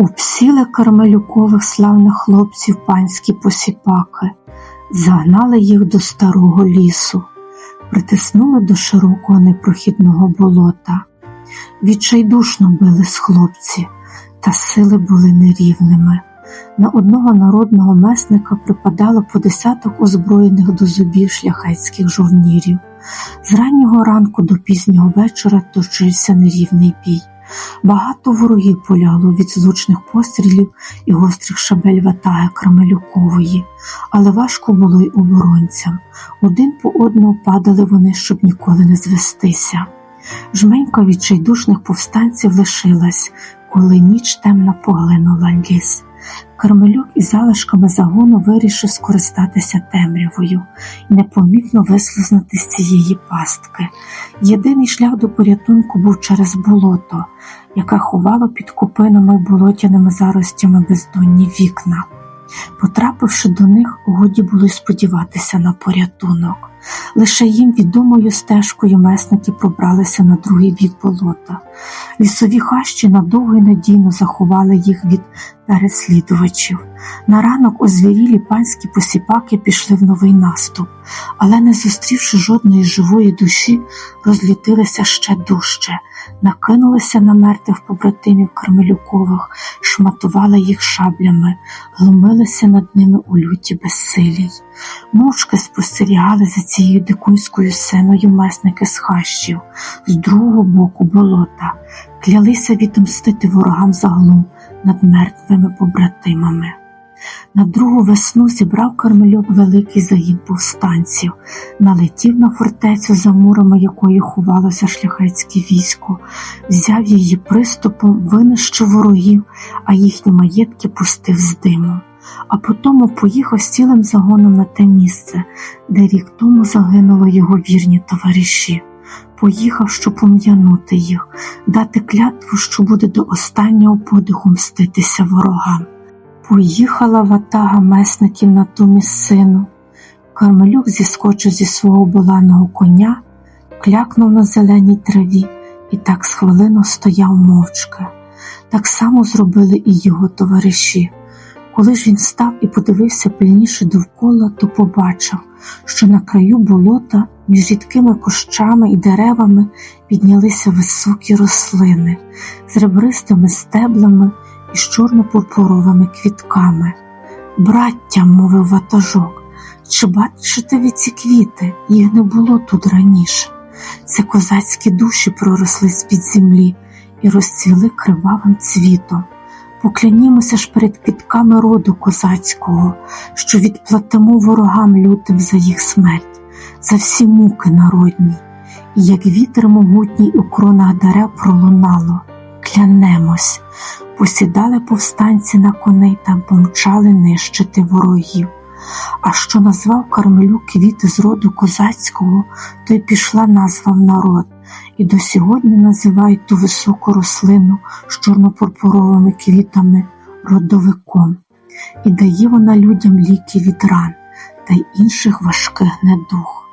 Обсіли кармелюкових славних хлопців панські посіпаки, загнали їх до старого лісу, притиснули до широкого непрохідного болота. Відчайдушно бились хлопці, та сили були нерівними. На одного народного месника припадало по десяток озброєних до зубів шляхетських жовнірів. З раннього ранку до пізнього вечора точився нерівний бій. Багато ворогів поляло від злучних пострілів і гострих шабель ватаги Крамелюкової, але важко було й оборонцям. Один по одному падали вони, щоб ніколи не звестися. Жменька відчайдушних повстанців лишилась, коли ніч темно поглинула ліс. Кармелюк із залишками загону вирішив скористатися темрявою і непомітно вислизнути з цієї пастки. Єдиний шлях до порятунку був через болото, яке ховало під купинами болотяними заростями бездонні вікна. Потрапивши до них, годі було сподіватися на порятунок. Лише їм відомою стежкою месники пробралися на другий бік болота. Лісові хащі надовго й надійно заховали їх від переслідувачів. На ранок озвірілі панські посіпаки пішли в новий наступ, але, не зустрівши жодної живої душі, розлютилися ще дужче, накинулися на мертвих побратимів Кармелюкових, шматували їх шаблями, глумилися над ними у люті безсилій. Мовчки спостерігали за цією дикунською сценою месники з хащів, з другого боку болота, клялися відомстити ворогам заглум над мертвими побратимами. На другу весну зібрав Кармельок великий загін повстанців, налетів на фортецю, за мурами якої ховалося шляхетське військо, взяв її приступом, винищив ворогів, а їхні маєтки пустив з диму. А потому поїхав з цілим загоном на те місце, де рік тому загинули його вірні товариші. Поїхав, щоб пом'янути їх, дати клятву, що буде до останнього подиху мститися ворогам. Поїхала ватага месників на ту місцину. Кармелюк зіскочив зі свого буланого коня, клякнув на зеленій траві і так з хвилину стояв мовчки. Так само зробили і його товариші. Коли ж він став і подивився пильніше довкола, то побачив, що на краю болота між рідкими кущами і деревами піднялися високі рослини з ребристими стеблами і з чорно-пурпуровими квітками. Браття, мовив ватажок, чи бачите ви ці квіти? Їх не було тут раніше. Це козацькі душі проросли з-під землі і розцвіли кривавим цвітом. Поклянімося ж перед квітками роду козацького, що відплатимо ворогам лютим за їх смерть, за всі муки народні, і як вітер могутній у кронах дерев пролунало, клянемось, посідали повстанці на коней та помчали нищити ворогів. А що назвав Кармелю квіти з роду козацького, то й пішла назва в народ, і до сьогодні називають ту високу рослину з чорнопурпуровими квітами родовиком, і дає вона людям ліки від ран та інших важких недуг.